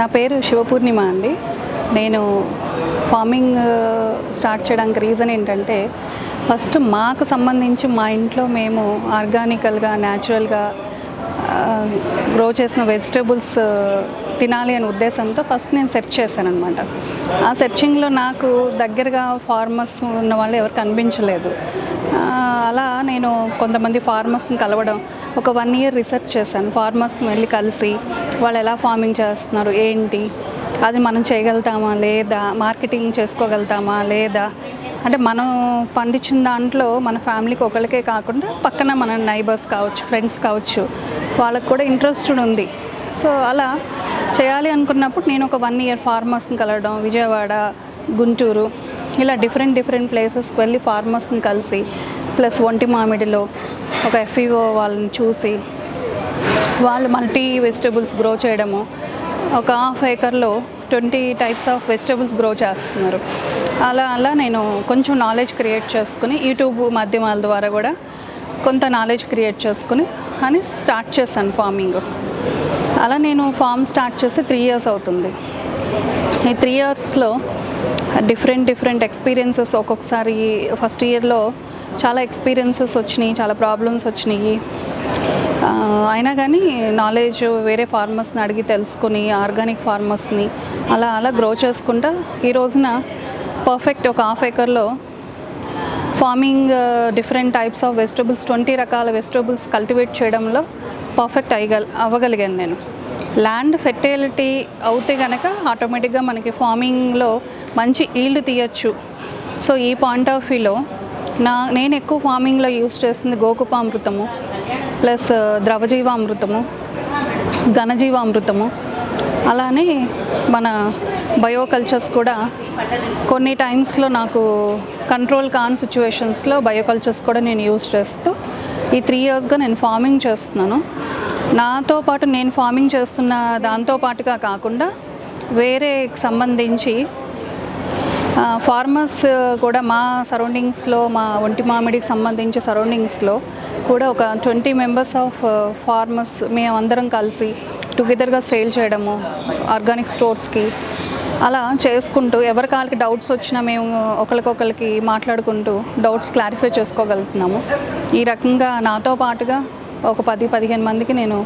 నా పేరు శివపూర్ణిమ అండి. నేను ఫార్మింగ్ స్టార్ట్ చేయడానికి రీజన్ ఏంటంటే ఫస్ట్ మాకు సంబంధించి మా ఇంట్లో మేము ఆర్గానికల్గా న్యాచురల్గా గ్రో చేసిన వెజిటేబుల్స్ తినాలి అనే ఉద్దేశంతో ఫస్ట్ నేను సెర్చ్ చేశాను అనమాట ఆ సెర్చింగ్లో నాకు దగ్గరగా ఫార్మర్స్ ఉన్న వాళ్ళు ఎవరు కనిపించలేదు. అలా నేను కొంతమంది ఫార్మర్స్ని కలవడం ఒక వన్ ఇయర్ రీసెర్చ్ చేశాను. ఫార్మర్స్ని వెళ్ళి కలిసి వాళ్ళు ఎలా ఫార్మింగ్ చేస్తున్నారు ఏంటి అది మనం చేయగలుగుతామా లేదా మార్కెటింగ్ చేసుకోగలుగుతామా లేదా అంటే మనం పండించిన దాంట్లో మన ఫ్యామిలీకి ఒకరికే కాకుండా పక్కన మన నైబర్స్ కావచ్చు ఫ్రెండ్స్ కావచ్చు వాళ్ళకు కూడా ఇంట్రెస్టెడ్ ఉంది. సో అలా చేయాలి అనుకున్నప్పుడు నేను ఒక వన్ ఇయర్ ఫార్మర్స్ని కలవడం విజయవాడ గుంటూరు ఇలా డిఫరెంట్ డిఫరెంట్ ప్లేసెస్కి వెళ్ళి ఫార్మర్స్ని కలిసి ప్లస్ ఒంటి మామిడిలో ఒక ఎఫ్ఈఓ వాళ్ళని చూసి వాళ్ళు మల్టీ వెజిటబుల్స్ గ్రో చేయడము. ఒక half ఏకర్లో twenty types of vegetables grow చేస్తున్నారు. అలా అలా నేను కొంచెం నాలెడ్జ్ క్రియేట్ చేసుకుని యూట్యూబ్ మాధ్యమాల ద్వారా కూడా కొంత నాలెడ్జ్ క్రియేట్ చేసుకుని అని స్టార్ట్ చేశాను ఫార్మింగ్. అలా నేను ఫార్మ్ స్టార్ట్ చేసి త్రీ ఇయర్స్ అవుతుంది. ఈ త్రీ ఇయర్స్లో డిఫరెంట్ డిఫరెంట్ ఎక్స్పీరియన్సెస్ ఒక్కొక్కసారి ఫస్ట్ ఇయర్లో చాలా ఎక్స్పీరియన్సెస్ వచ్చినాయి చాలా ప్రాబ్లమ్స్ వచ్చినాయి. అయినా కానీ నాలెడ్జ్ వేరే ఫార్మర్స్ని అడిగి తెలుసుకొని ఆర్గానిక్ ఫార్మర్స్ని అలా అలా గ్రో చేసుకుంటా ఈ రోజున పర్ఫెక్ట్ ఒక half ఏకర్లో farming different types of vegetables twenty రకాల వెజిటబుల్స్ కల్టివేట్ చేయడంలో పర్ఫెక్ట్ అయ్యగల అవ్వగలిగాను నేను. ల్యాండ్ ఫెర్టిలిటీ అవుతే కనుక ఆటోమేటిక్గా మనకి ఫార్మింగ్లో మంచి ఈల్డ్ తీయచ్చు. సో ఈ పాయింట్ ఆఫ్ వ్యూలో నా నేను ఎక్కువ ఫార్మింగ్లో యూస్ చేస్తుంది గోకుపామృతము ప్లస్ uh, ద్రవజీవామృతము ఘనజీవామృతము. అలానే మన బయోకల్చర్స్ కూడా కొన్ని టైమ్స్లో నాకు కంట్రోల్ కాని సిచ్యువేషన్స్లో బయోకల్చర్స్ కూడా నేను యూస్ చేస్తూ ఈ త్రీ ఇయర్స్గా నేను ఫార్మింగ్ చేస్తున్నాను. నాతో పాటు నేను ఫార్మింగ్ చేస్తున్న దాంతో పాటుగా కాకుండా వేరే సంబంధించి ఫార్మర్స్ కూడా మా సరౌండింగ్స్లో మా ఒంటి మామిడికి సంబంధించి సరౌండింగ్స్లో కూడా ఒక ట్వంటీ మెంబర్స్ ఆఫ్ ఫార్మర్స్ మేమందరం కలిసి టుగెదర్గా సేల్ చేయడము ఆర్గానిక్ స్టోర్స్కి అలా చేసుకుంటూ ఎవరి కాళ్ళకి డౌట్స్ వచ్చినా మేము ఒకరికొకరికి మాట్లాడుకుంటూ డౌట్స్ క్లారిఫై చేసుకోగలుగుతున్నాము. ఈ రకంగా నాతో పాటుగా ఒక పది పదిహేను మందికి నేను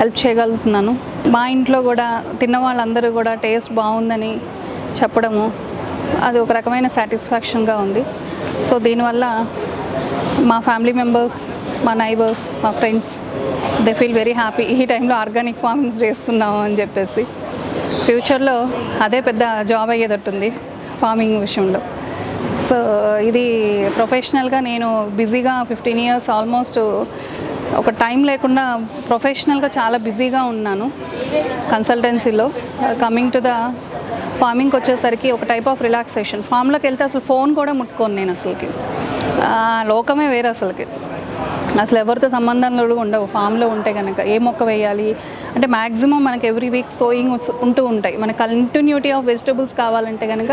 హెల్ప్ చేయగలుగుతున్నాను. మా ఇంట్లో కూడా తిన్న వాళ్ళందరూ కూడా టేస్ట్ బాగుందని చెప్పడము అది ఒక రకమైన సాటిస్ఫాక్షన్గా ఉంది. సో దీనివల్ల మా ఫ్యామిలీ మెంబర్స్ మా నైబర్స్ మా friends they feel very happy. ఈ టైంలో ఆర్గానిక్ ఫార్మింగ్స్ చేస్తున్నాము అని చెప్పేసి. ఫ్యూచర్లో అదే పెద్ద జాబ్ అయ్యేటట్టుంది ఫార్మింగ్ విషయంలో. సో ఇది ప్రొఫెషనల్గా నేను బిజీగా ఫిఫ్టీన్ ఇయర్స్ ఆల్మోస్ట్ ఒక టైం లేకుండా ప్రొఫెషనల్గా చాలా బిజీగా ఉన్నాను కన్సల్టెన్సీలో. కమింగ్ టు ద ఫార్మింగ్కి వచ్చేసరికి ఒక టైప్ ఆఫ్ రిలాక్సేషన్. ఫామ్లోకి వెళ్తే అసలు ఫోన్ కూడా ముట్టుకోను నేను అసలుకి. లోకమే వేరే అసలుకి. అసలు ఎవరితో సంబంధాలు కూడా ఉండవు. ఫామ్లో ఉంటే కనుక ఏ మొక్క వేయాలి? అంటే మ్యాక్సిమం మనకి ఎవ్రీ వీక్ సోయింగ్ ఉంటూ ఉంటాయి. మనకి కంటిన్యూటీ ఆఫ్ వెజిటబుల్స్ కావాలంటే కనుక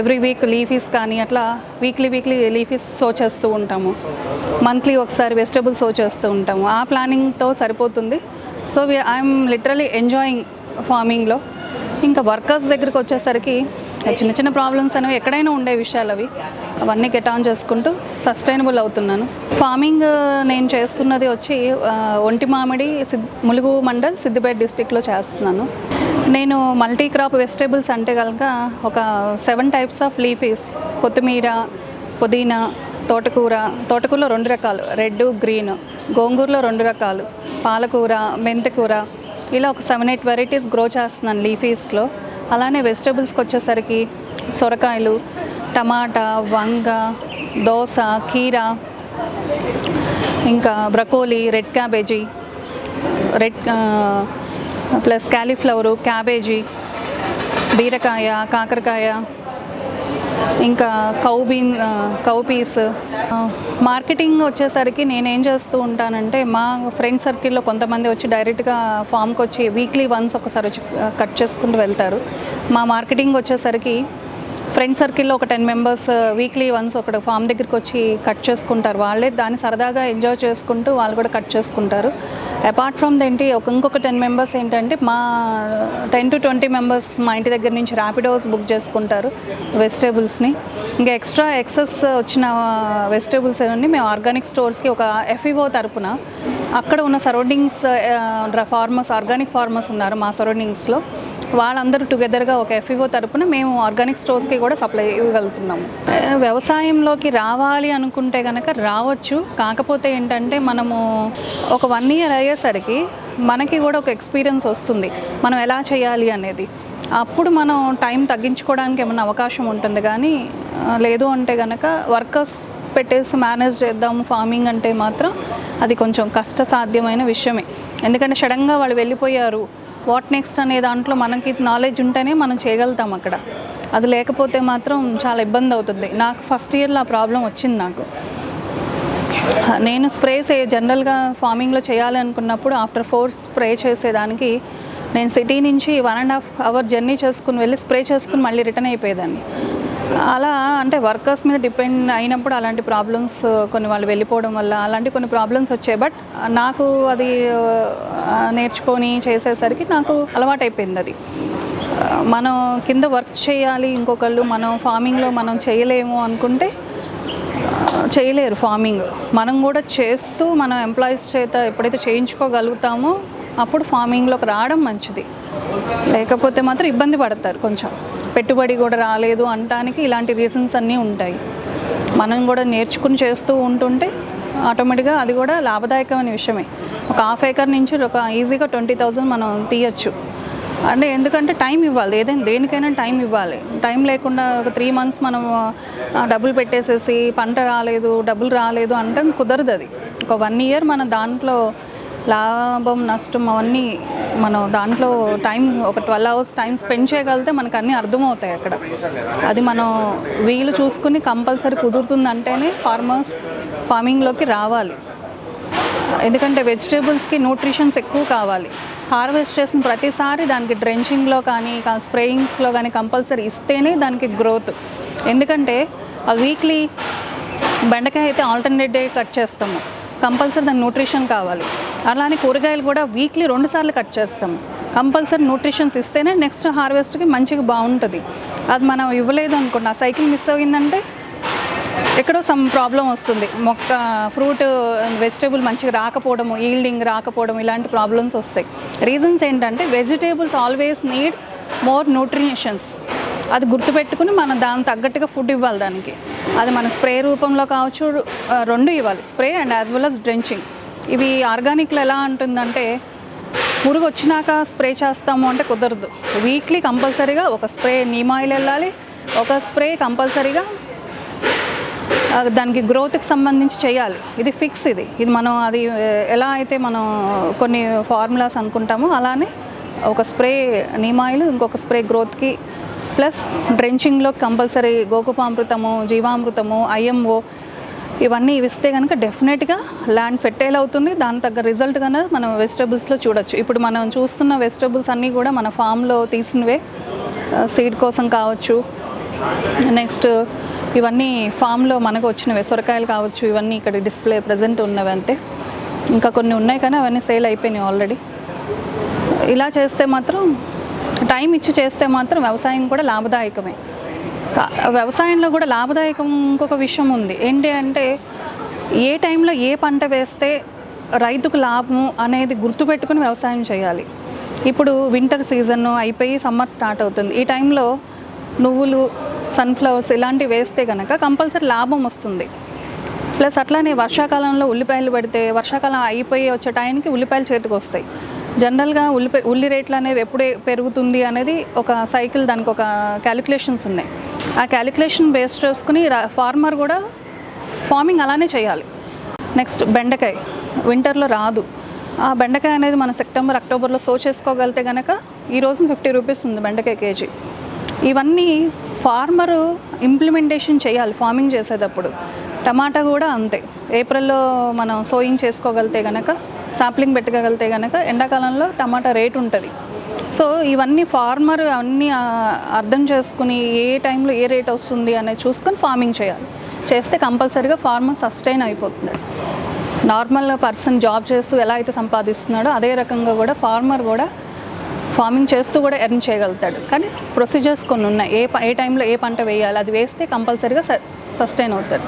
ఎవ్రీ వీక్ లీఫీస్ కానీ అట్లా వీక్లీ వీక్లీ లీఫీస్ సో చేస్తూ ఉంటాము. మంత్లీ ఒకసారి వెజిటబుల్స్ సో చేస్తూ ఉంటాము. ఆ ప్లానింగ్తో సరిపోతుంది. సో ఐఎమ్ లిటరలీ ఎంజాయింగ్ ఫార్మింగ్లో. ఇంకా వర్కర్స్ దగ్గరికి వచ్చేసరికి చిన్న చిన్న ప్రాబ్లమ్స్ అనేవి ఎక్కడైనా ఉండే విషయాలు అవి. అవన్నీ గెట్ ఆన్ చేసుకుంటూ సస్టైనబుల్ అవుతున్నాను. ఫార్మింగ్ నేను చేస్తున్నది వచ్చి ఒంటి మామిడి సిద్ ములుగు మండల్ సిద్దిపేట డిస్టిక్లో చేస్తున్నాను. నేను మల్టీ క్రాప్ వెజిటేబుల్స్ అంటే కనుక ఒక సెవెన్ టైప్స్ ఆఫ్ లీఫీస్ కొత్తిమీర పుదీనా తోటకూర. తోటకూరలో రెండు రకాలు. Red green. గోంగూరలో రెండు రకాలు. పాలకూర మెంతికూర. ఇలా ఒక సెవెన్ ఎయిట్ వెరైటీస్ గ్రో చేస్తున్నాను లీఫీస్లో అలానే వెజిటబుల్స్కి వచ్చేసరికి సొరకాయలు టమాటా వంగ దోస కీరా ఇంకా broccoli red cabbage red plus cauliflower cabbage బీరకాయ కాకరకాయ ఇంకా cow bean cow peas marketing వచ్చేసరికి నేనేం చేస్తూ ఉంటానంటే మా ఫ్రెండ్ సర్కిల్లో కొంతమంది వచ్చి డైరెక్ట్గా ఫామ్కి వచ్చి వీక్లీ వన్స్ ఒకసారి వచ్చి కట్ చేసుకుంటూ వెళ్తారు. మా మార్కెటింగ్ వచ్చేసరికి ఫ్రెండ్ సర్కిల్లో ఒక టెన్ మెంబర్స్ వీక్లీ వన్స్ ఒక ఫామ్ దగ్గరికి వచ్చి కట్ చేసుకుంటారు. వాళ్ళే దాన్ని సరదాగా ఎంజాయ్ చేసుకుంటూ వాళ్ళు కూడా కట్ చేసుకుంటారు. అపార్ట్ ఫ్రమ్ ఏంటి ఒక ఇంకొక టెన్ మెంబర్స్ ఏంటంటే మా టెన్ టు ట్వంటీ మెంబర్స్ మా ఇంటి దగ్గర నుంచి ర్యాపిడోస్ బుక్ చేసుకుంటారు వెజిటేబుల్స్ని ఇంకా ఎక్స్ట్రా ఎక్సెస్ వచ్చిన వెజిటేబుల్స్ ఏమండి మేము ఆర్గానిక్ స్టోర్స్కి ఒక ఎఫ్ఈఓ తరపున అక్కడ ఉన్న సరౌండింగ్స్ ఫార్మర్స్ ఆర్గానిక్ ఫార్మర్స్ ఉన్నారు మా సరౌండింగ్స్లో వాళ్ళందరూ టుగెదర్గా ఒక ఎఫ్ఈఓ తరపున మేము ఆర్గానిక్ స్టోర్స్కి కూడా సప్లై ఇవ్వగలుగుతున్నాము. వ్యవసాయంలోకి రావాలి అనుకుంటే కనుక రావచ్చు. కాకపోతే ఏంటంటే మనము ఒక వన్ ఇయర్ అయ్యేసరికి మనకి కూడా ఒక ఎక్స్పీరియన్స్ వస్తుంది. మనం ఎలా చేయాలి అనేది. అప్పుడు మనం టైం తగ్గించుకోవడానికి ఏమైనా అవకాశం ఉంటుంది కానీ లేదు అంటే కనుక వర్కర్స్ పెట్టేసి మేనేజ్ చేద్దాము. ఫార్మింగ్ అంటే మాత్రం అది కొంచెం కష్టసాధ్యమైన విషయమే. ఎందుకంటే సడన్గా వాళ్ళు వెళ్ళిపోయారు. వాట్ నెక్స్ట్ అనే దాంట్లో మనకి నాలెడ్జ్ ఉంటేనే మనం చేయగలుగుతాం అక్కడ. అది లేకపోతే మాత్రం చాలా ఇబ్బంది అవుతుంది. నాకు ఫస్ట్ ఇయర్లో ఆ ప్రాబ్లం వచ్చింది నాకు. నేను స్ప్రేస్ జనరల్గా ఫార్మింగ్లో చేయాలనుకున్నప్పుడు ఆఫ్టర్ ఫోర్ స్ప్రే చేసేదానికి నేను సిటీ నుంచి one and half hour journey చేసుకుని వెళ్ళి స్ప్రే చేసుకుని మళ్ళీ రిటర్న్ అయిపోయేదాన్ని. అలా అంటే వర్కర్స్ మీద డిపెండ్ అయినప్పుడు అలాంటి ప్రాబ్లమ్స్ కొన్ని వాళ్ళు వెళ్ళిపోవడం వల్ల అలాంటి కొన్ని ప్రాబ్లమ్స్ వచ్చాయి. బట్ నాకు అది నేర్చుకొని చేసేసరికి నాకు అలవాటు అయిపోయింది అది. మనం కింద వర్క్ చేయాలి ఇంకొకళ్ళు మనం ఫార్మింగ్లో మనం చేయలేము అనుకుంటే చేయలేరు ఫార్మింగ్. మనం కూడా చేస్తూ మనం ఎంప్లాయీస్ చేత ఎప్పుడైతే చేయించుకోగలుగుతామో అప్పుడు ఫార్మింగ్లోకి రావడం మంచిది. లేకపోతే మాత్రం ఇబ్బంది పడతారు కొంచెం. పెట్టుబడి కూడా రాలేదు అనటానికి ఇలాంటి రీజన్స్ అన్నీ ఉంటాయి. మనం కూడా నేర్చుకుని చేస్తూ ఉంటుంటే ఆటోమేటిక్గా అది కూడా లాభదాయకమైన విషయమే. ఒక హాఫ్ ఏకర్ నుంచి ఒక ఈజీగా ట్వంటీ థౌజండ్ మనం తీయచ్చు. అంటే ఎందుకంటే టైం ఇవ్వాలి. ఏదైనా దేనికైనా టైం ఇవ్వాలి. టైం లేకుండా ఒక త్రీ మంత్స్ మనం డబ్బులు పెట్టేసేసి పంట రాలేదు డబ్బులు రాలేదు అంటే కుదరదు అది. ఒక వన్ ఇయర్ మన దాంట్లో లాభం నష్టం అవన్నీ మనం దాంట్లో టైం ఒక ట్వెల్వ్ అవర్స్ టైం స్పెండ్ చేయగలిగితే మనకు అన్నీ అర్థమవుతాయి అక్కడ. అది మనం వీలు చూసుకుని కంపల్సరీ కుదురుతుందంటేనే ఫార్మర్స్ ఫార్మింగ్లోకి రావాలి. ఎందుకంటే వెజిటేబుల్స్కి న్యూట్రిషన్స్ ఎక్కువ కావాలి. హార్వెస్ట్ చేసిన ప్రతిసారి దానికి డ్రెంచింగ్లో కానీ స్ప్రేయింగ్స్లో కానీ కంపల్సరీ ఇస్తేనే దానికి గ్రోత్. ఎందుకంటే ఆ వీక్లీ బెండకాయ అయితే ఆల్టర్నేట్ డే కట్ చేస్తాము. కంపల్సరీ దాని న్యూట్రిషన్ కావాలి. అలానే కూరగాయలు కూడా వీక్లీ రెండుసార్లు కట్ చేస్తాం. కంపల్సరీ న్యూట్రిషన్స్ ఇస్తేనే నెక్స్ట్ హార్వెస్ట్కి మంచిగా బాగుంటుంది. అది మనం ఇవ్వలేదు అనుకోండి ఆ సైకిల్ మిస్ అయిందంటే ఎక్కడో సమ్ ప్రాబ్లం వస్తుంది. మొక్క ఫ్రూట్ వెజిటేబుల్ మంచిగా రాకపోవడము ఈల్డింగ్ రాకపోవడం ఇలాంటి ప్రాబ్లమ్స్ వస్తాయి. రీజన్స్ ఏంటంటే vegetables always need more nutritions. అది గుర్తుపెట్టుకుని మనం దానికి తగ్గట్టుగా ఫుడ్ ఇవ్వాలి దానికి. అది మన స్ప్రే రూపంలో కావచ్చు రెండు ఇవ్వాలి. Spray and as well as drenching ఇవి ఆర్గానిక్లో ఎలా ఉంటుందంటే పురుగు వచ్చినాక స్ప్రే చేస్తాము అంటే కుదరదు. వీక్లీ కంపల్సరీగా ఒక స్ప్రే నీమ్ ఆయిల్ వెళ్ళాలి. ఒక స్ప్రే కంపల్సరీగా దానికి గ్రోత్కి సంబంధించి చేయాలి. ఇది ఫిక్స్ ఇది. ఇది మనం అది ఎలా అయితే మనం కొన్ని ఫార్ములాస్ అనుకుంటామో అలానే ఒక స్ప్రే నీమాయిల్ ఇంకొక స్ప్రే గ్రోత్కి ప్లస్ డ్రెంచింగ్లో కంపల్సరీ గోకుపామృతము జీవామృతము ఐఎంఓ ఇవన్నీ ఇస్తే కనుక డెఫినెట్గా ల్యాండ్ ఫెర్టైల్ అవుతుంది. దాని తగ్గ రిజల్ట్ కన్నా మనం వెజిటబుల్స్లో చూడొచ్చు. ఇప్పుడు మనం చూస్తున్న వెజిటబుల్స్ అన్నీ కూడా మన ఫామ్లో తీసినవే. సీడ్ కోసం కావచ్చు నెక్స్ట్ ఇవన్నీ ఫామ్లో మనకు వచ్చినవి. సొరకాయలు కావచ్చు ఇవన్నీ ఇక్కడ డిస్ప్లే ప్రజెంట్ ఉన్నవి అంతే. ఇంకా కొన్ని ఉన్నాయి కానీ అవన్నీ సేల్ అయిపోయినాయి ఆల్రెడీ. ఇలా చేస్తే మాత్రం టైం ఇచ్చి చేస్తే మాత్రం వ్యవసాయం కూడా లాభదాయకమే. వ్యవసాయంలో కూడా లాభదాయకం ఇంకొక విషయం ఉంది. ఏంటి అంటే ఏ టైంలో ఏ పంట వేస్తే రైతుకు లాభము అనేది గుర్తుపెట్టుకుని వ్యవసాయం చేయాలి. ఇప్పుడు వింటర్ సీజన్ అయిపోయి సమ్మర్ స్టార్ట్ అవుతుంది. ఈ టైంలో నువ్వులు సన్ఫ్లవర్స్ ఇలాంటివి వేస్తే కనుక కంపల్సరీ లాభం వస్తుంది. ప్లస్ అట్లానే వర్షాకాలంలో ఉల్లిపాయలు పెడితే వర్షాకాలం అయిపోయి వచ్చే టైంకి ఉల్లిపాయలు చేతికి వస్తాయి జనరల్గా ఉల్లి ఉల్లి రేట్లు అనేవి ఎప్పుడే పెరుగుతుంది అనేది ఒక సైకిల్ దానికి ఒక క్యాలిక్యులేషన్స్ ఉన్నాయి. ఆ క్యాలిక్యులేషన్ బేస్ చేసుకుని ఫార్మర్ కూడా ఫార్మింగ్ అలానే చేయాలి. నెక్స్ట్ బెండకాయ వింటర్లో రాదు. ఆ బెండకాయ అనేది మన సెప్టెంబర్ అక్టోబర్లో సో చేసుకోగలిగితే కనుక ఈ రోజు ఫిఫ్టీ రూపీస్ ఉంది బెండకాయ కేజీ. ఇవన్నీ ఫార్మరు ఇంప్లిమెంటేషన్ చేయాలి ఫార్మింగ్ చేసేటప్పుడు. టమాటా కూడా అంతే. ఏప్రిల్లో మనం సోయింగ్ చేసుకోగలితే కనుక సాప్లింగ్ పెట్టగలిగితే కనుక ఎండాకాలంలో టమాటా రేట్ ఉంటుంది. సో ఇవన్నీ ఫార్మర్ అన్నీ అర్థం చేసుకుని ఏ టైంలో ఏ రేట్ వస్తుంది అనేది చూసుకొని ఫార్మింగ్ చేయాలి. చేస్తే కంపల్సరీగా ఫార్మర్ సస్టైన్ అయిపోతుంది. నార్మల్ పర్సన్ జాబ్ చేస్తూ ఎలా అయితే సంపాదిస్తున్నాడో అదే రకంగా కూడా ఫార్మర్ కూడా ఫార్మింగ్ చేస్తూ కూడా ఎర్న్ చేయగలుగుతాడు. కానీ ప్రొసీజర్స్ కొన్ని ఉన్నాయి. ఏ ప- ఏ టైంలో ఏ పంట వేయాలి అది వేస్తే కంపల్సరీగా సస్టైన్ అవుతాడు.